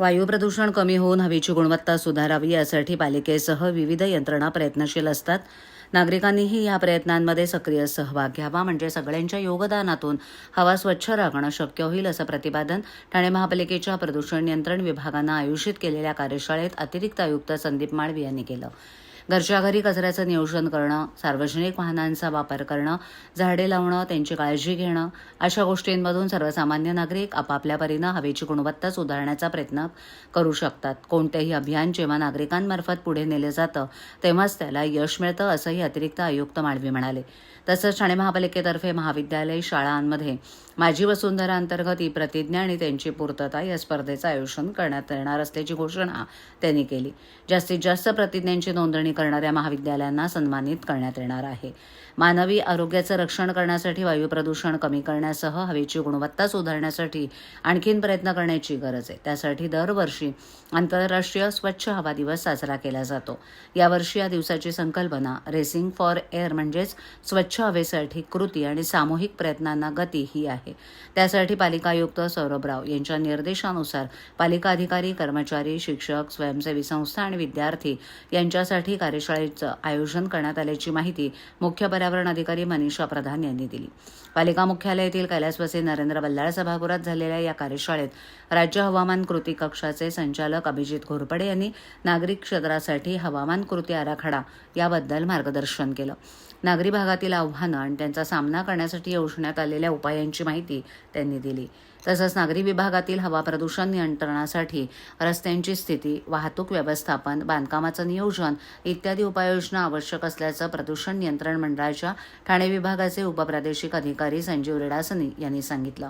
वायू प्रदूषण कमी होऊन हवेची गुणवत्ता सुधारावी यासाठी पालिकेसह विविध यंत्रणा प्रयत्नशील असतात. नागरिकांनीही या प्रयत्नांमध्ये सक्रिय सहभाग घ्यावा म्हणजे सगळ्यांच्या योगदानातून हवा स्वच्छ राखणं शक्य होईल असं प्रतिपादन ठाणे महापालिकेच्या प्रदूषण नियंत्रण विभागानं आयोजित केलेल्या कार्यशाळेत अतिरिक्त आयुक्त संदीप माळवी यांनी केलं. घरच्या घरी कचऱ्याचं नियोजन करणं सार्वजनिक वाहनांचा वापर करणं झाडे लावणं त्यांची काळजी घेणं अशा गोष्टींमधून सर्वसामान्य नागरिक आपापल्या परीनं हवेची गुणवत्ता सुधारण्याचा प्रयत्न करू शकतात. कोणतेही अभियान जेव्हा नागरिकांमार्फत पुढे नेलं जातं तेव्हाच त्याला यश मिळतं असंही अतिरिक्त आयुक्त माळवी म्हणाले. तसंच ठाणे महापालिकेतर्फे महाविद्यालय शाळांमध्ये माझी वसुंधरा अंतर्गत ई प्रतिज्ञा आणि त्यांची पूर्तता या स्पर्धेचं आयोजन करण्यात येणार असल्याची घोषणा त्यांनी केली. जास्तीत जास्त प्रतिज्ञांची नोंदणी करणाऱ्या महाविद्यालयांना सन्मानित करण्यात येणार आहे. मानवी आरोग्याचं रक्षण करण्यासाठी वायू प्रदूषण कमी करण्यासह हवेची गुणवत्ता सुधारण्यासाठी आणखीन प्रयत्न करण्याची गरज आहे. त्यासाठी दरवर्षी आंतरराष्ट्रीय स्वच्छ हवा दिवस साजरा केला जातो. यावर्षी या दिवसाची संकल्पना रेसिंग फॉर एअर म्हणजेच स्वच्छ हवेसाठी कृती आणि सामूहिक प्रयत्नांना गती ही आहे. त्यासाठी पालिका आयुक्त सौरभ राव यांच्या निर्देशानुसार पालिका अधिकारी कर्मचारी शिक्षक स्वयंसेवी संस्था आणि विद्यार्थी यांच्यासाठी कार्यशाळेचं आयोजन करण्यात आल्याची माहिती मुख्य पर्यावरण अधिकारी मनीषा प्रधान यांनी दिली. पालिका मुख्यालयातील कैलासवासी नरेंद्र बल्लाळ सभागृहात झालेल्या या कार्यशाळेत राज्य हवामान कृती कक्षाचे संचालक अभिजित घोरपडे यांनी नागरिक क्षेत्रासाठी हवामान कृती आराखडा याबद्दल मार्गदर्शन केलं. नागरी भागातील आव्हानं आणि त्यांचा सामना करण्यासाठी योजण्यात आलेल्या उपायांची माहिती त्यांनी दिली. तसंच नागरी विभागातील हवा प्रदूषण नियंत्रणासाठी रस्त्यांची स्थिती वाहतूक व्यवस्थापन बांधकामाचं नियोजन इत्यादी उपाययोजना आवश्यक असल्याचं प्रदूषण नियंत्रण मंडळाच्या ठाणे विभागाचे उपप्रादेशिक अधिकारी संजीव रेडासनी यांनी सांगितलं.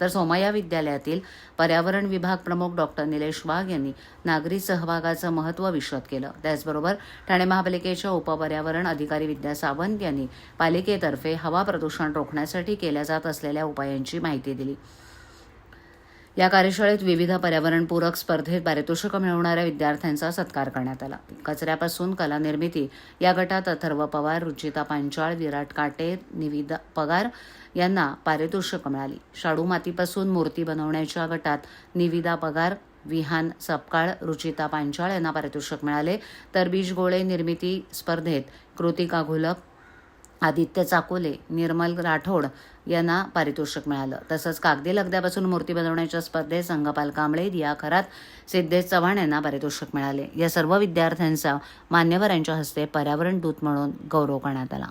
तर सोमय्या विद्यालयातील पर्यावरण विभाग प्रमुख डॉक्टर निलेश वाघ यांनी नागरी सहभागाचं महत्त्व विशद केलं. त्याचबरोबर ठाणे महापालिकेच्या उपपर्यावरण अधिकारी विद्या सावंत यांनी पालिकेतर्फे हवा प्रदूषण रोखण्यासाठी केल्या जात असलेल्या उपायांची माहिती दिली. या कार्यशाळेत विविध पर्यावरणपूरक स्पर्धेत पारितोषिकं मिळवणाऱ्या विद्यार्थ्यांचा सत्कार करण्यात आला. कचऱ्यापासून कला निर्मिती या गटात अथर्व पवार रुचिता पांचाळ विराट काटे निविदा पगार यांना पारितोषिकं मिळाली. शाडू मातीपासून मूर्ती बनवण्याच्या गटात निविदा पगार विहान सपकाळ रुचिता पांचाळ यांना पारितोषिक मिळाले. तर बीज गोळे निर्मिती स्पर्धेत कृतिका घोलक आदित्य चाकोले निर्मल राठोड यांना पारितोषिक मिळालं. तसंच कागदी लगद्यापासून मूर्ती बनवण्याच्या स्पर्धेत संगपाल कांबळे दिया खरात सिद्धेश चव्हाण यांना पारितोषिक मिळाले. या सर्व विद्यार्थ्यांचा मान्यवरांच्या हस्ते पर्यावरण दूत म्हणून गौरव करण्यात आला.